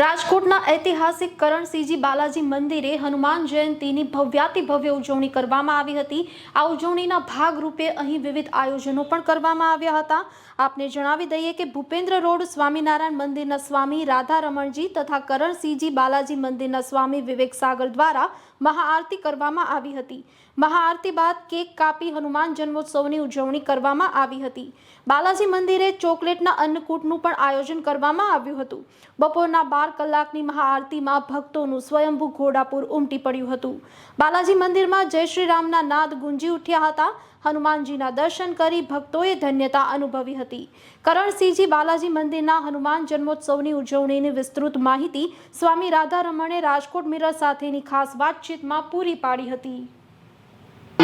રાજકોટના ઐતિહાસિક કરણસિંહજી બાલાજી મંદિરે હનુમાન જયંતીની ભવ્યાતિ ભવ્ય ઉજવણી કરવામાં આવી હતી. આ ઉજવણીના ભાગરૂપે અહીં વિવિધ આયોજનો પણ કરવામાં આવ્યા હતા. આપને જણાવી દઈએ કે ભૂપેન્દ્ર રોડ સ્વામિનારાયણ મંદિરના સ્વામી રાધા રમણજી તથા કરણસિંહજી બાલાજી મંદિરના સ્વામી વિવેક સાગર દ્વારા મહાઆરતી કરવામાં આવી હતી. મહાઆરતી બાદ કેક કાપી હનુમાન જન્મોત્સવની ઉજવણી કરવામાં આવી હતી. બાલાજી મંદિરે ચોકલેટના અન્નકૂટનું પણ આયોજન કરવામાં આવ્યું હતું. બપોરના બાર કલાકની મહાઆરતીમાં ભક્તોનું સ્વયંભૂ ઘોડાપુર ઉમટી પડ્યું હતું. બાલાજી મંદિરમાં જય શ્રી નાદ ગુંજી ઉઠ્યા હતા. હનુમાનજીના દર્શન કરી ભક્તોએ ધન્યતા અનુભવી હતી. કરણસિંહજી બાલાજી મંદિરના હનુમાન જન્મોત્સવની ઉજવણીની વિસ્તૃત માહિતી સ્વામી રાધારમણે રાજકોટ મિરર સાથેની ખાસ વાતચીતમાં પૂરી પાડી હતી.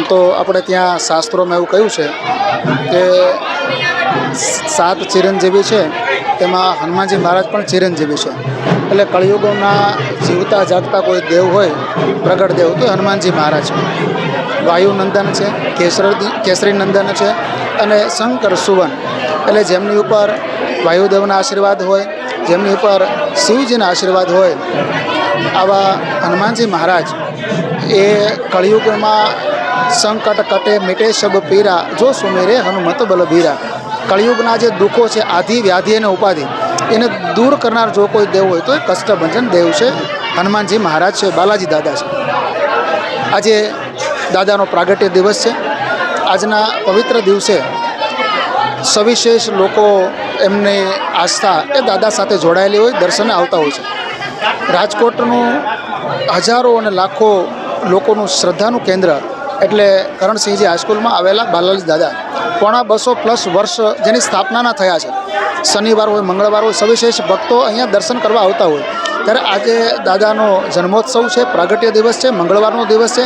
તો આપણે ત્યાં શાસ્ત્રોમાં એવું કહ્યું છે કે સાત ચિરંજીવી છે. તેમાં હનુમાનજી મહારાજ પણ ચિરંજીવી છે. એટલે કળિયુગોના જીવતા જાગતા કોઈ દેવ હોય, પ્રગટ દેવ, તો હનુમાનજી મહારાજ વાયુ નંદન છે, કેસર કેસરી નંદન છે, અને શંકર સુવન. એટલે જેમની ઉપર વાયુદેવના આશીર્વાદ હોય, જેમની ઉપર શિવજીના આશીર્વાદ હોય, આવા હનુમાનજી મહારાજ એ કળિયુગમાં સંકટ કટે, મીટે શબ પીરા, જો સુમેરે હનુમત બલબીરા કળિયુગના જે દુઃખો છે, આધિ, વ્યાધિ અને ઉપાધિ, એને દૂર કરનાર જો કોઈ દેવ હોય તો એ કષ્ટભંજન દેવ છે. હનુમાનજી મહારાજ છે, બાલાજી દાદા છે. આજે દાદાનો પ્રાગટ્ય દિવસ છે. આજના પવિત્ર દિવસે સવિશેષ લોકો એમની આસ્થા એ દાદા સાથે જોડાયેલી હોય, દર્શને આવતા હોય છે. રાજકોટનું હજારો અને લાખો લોકોનું શ્રદ્ધાનું કેન્દ્ર એટલે કરણસિંહજી હાઈસ્કૂલમાં આવેલા બાલાજી દાદા. પોણા બસો પ્લસ વર્ષ જેની સ્થાપનાના થયા છે. શનિવાર હોય, મંગળવાર હોય, સવિશેષ ભક્તો અહીંયા દર્શન કરવા આવતા હોય. ત્યારે આજે દાદાનો જન્મોત્સવ છે, પ્રાગટ્ય દિવસ છે, મંગળવારનો દિવસ છે.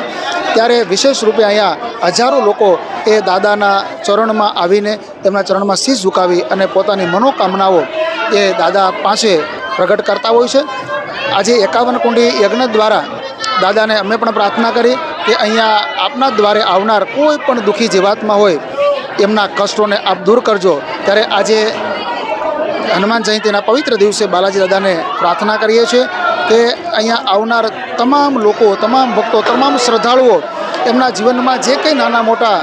ત્યારે વિશેષ રૂપે અહીંયા હજારો લોકો એ દાદાના ચરણમાં આવીને તેમના ચરણમાં શીશ ઝુકાવી અને પોતાની મનોકામનાઓ એ દાદા પાસે પ્રગટ કરતા હોય છે. આજે એકાવન કુંડી યજ્ઞ દ્વારા દાદાને અમે પણ પ્રાર્થના કરી કે અહીંયા આપના દ્વારે આવનાર કોઈ પણ દુઃખી જીવાતમાં હોય, એમના કષ્ટોને આપ દૂર કરજો. ત્યારે આજે હનુમાન જયંતિના પવિત્ર દિવસે બાલાજી દાદાને પ્રાર્થના કરીએ છીએ કે અહીંયા આવનાર તમામ લોકો, તમામ ભક્તો, તમામ શ્રદ્ધાળુઓ એમના જીવનમાં જે કંઈ નાના મોટા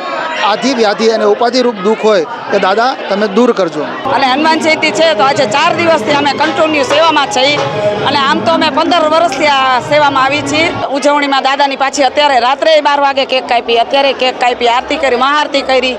આધિ વ્યાધિ અને ઉપાધિરૂપ દુઃખ હોય કે દાદા તમે દૂર કરજો. અને હનુમાન જયંતિ છે તો આજે ચાર દિવસથી અમે કન્ટિન્યુ સેવામાં છીએ અને આમ તો અમે પંદર વર્ષથી આ સેવામાં આવી છીએ. ઉજવણીમાં દાદાની પાછી અત્યારે રાત્રે બાર વાગે કેક કાપી, અત્યારે કેક કાપી, આરતી કરી, મહાઆરતી કરી.